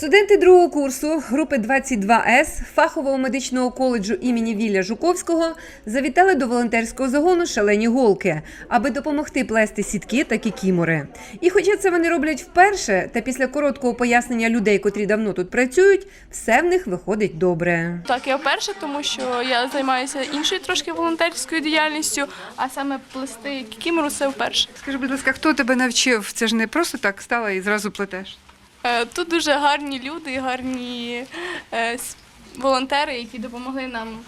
Студенти другого курсу групи 22С фахового медичного коледжу імені Вілля Жуковського завітали до волонтерського загону шалені голки, аби допомогти плести сітки та кікімори. І хоча це вони роблять вперше, та після короткого пояснення людей, котрі давно тут працюють, все в них виходить добре. Так, я вперше, тому що я займаюся іншою трошки волонтерською діяльністю, а саме плести кікімору це вперше. Скажи, будь ласка, хто тебе навчив? Це ж не просто так стала і зразу плетеш. Е, Тут дуже гарні люди, гарні е, волонтери, які допомогли нам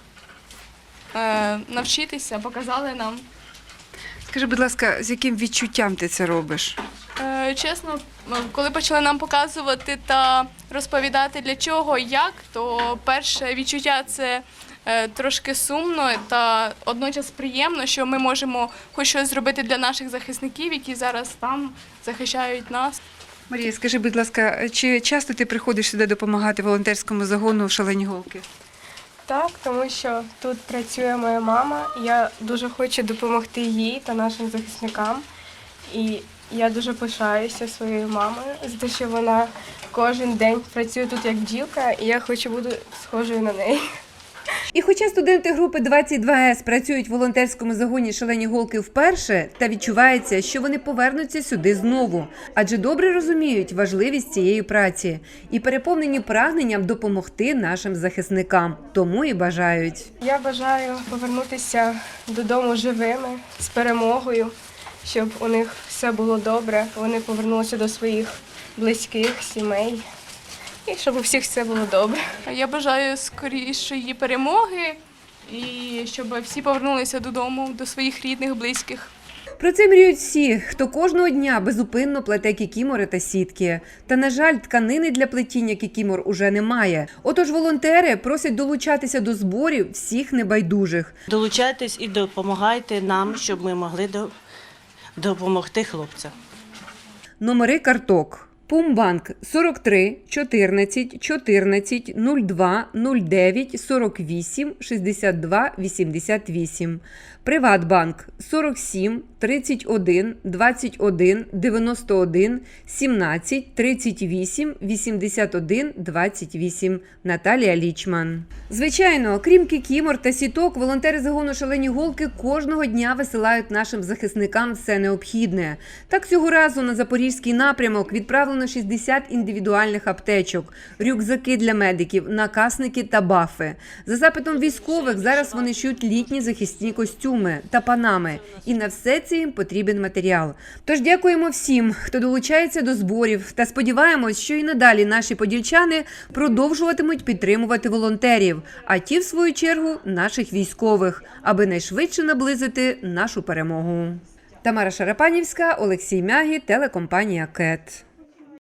е, навчитися, показали нам. Скажи, будь ласка, з яким відчуттям ти це робиш? Чесно, коли почали нам показувати та розповідати для чого, як, то перше відчуття це трошки сумно та одночас приємно, що ми можемо хоч щось зробити для наших захисників, які зараз там захищають нас. Марія, скажи, будь ласка, чи часто ти приходиш сюди допомагати волонтерському загону шалені голки? Так, тому що тут працює моя мама. Я дуже хочу допомогти їй та нашим захисникам. І я дуже пишаюся своєю мамою за те, що вона кожен день працює тут як бджілка, і я хочу бути схожою на неї. І хоча студенти групи 22С працюють в волонтерському загоні шалені голки вперше, та відчувається, що вони повернуться сюди знову, адже добре розуміють важливість цієї праці і переповнені прагненням допомогти нашим захисникам, тому і бажають. Я бажаю повернутися додому живими з перемогою, щоб у них все було добре, вони повернулися до своїх близьких сімей. І щоб у всіх все було добре. Я бажаю скорішої перемоги і щоб всі повернулися додому до своїх рідних, близьких. Про це мріють всі, хто кожного дня безупинно плете кікімори та сітки. Та на жаль, тканини для плетіння кікімор уже немає. Отож, волонтери просять долучатися до зборів всіх небайдужих. Долучайтесь і допомагайте нам, щоб ми могли допомогти хлопцям. Номери карток. Пумбанк 43 14 14 02 09 48 62 88. Приватбанк 47 31 21 91 17 38 81 28. Наталія Лічман. Звичайно, крім кікімор та сіток, волонтери загону шалені голки кожного дня висилають нашим захисникам все необхідне. Так цього разу на запорізький напрямок відправлено 60 індивідуальних аптечок, рюкзаки для медиків, накасники та бафи. За запитом військових зараз вони шють літні захисні костюми та панами, і на все це їм потрібен матеріал. Тож дякуємо всім, хто долучається до зборів, та сподіваємось, що і надалі наші подільчани продовжуватимуть підтримувати волонтерів, а ті, в свою чергу, наших військових, аби найшвидше наблизити нашу перемогу. Тамара Шарапанівська, Олексій Мягі, телекомпанія КЕТ.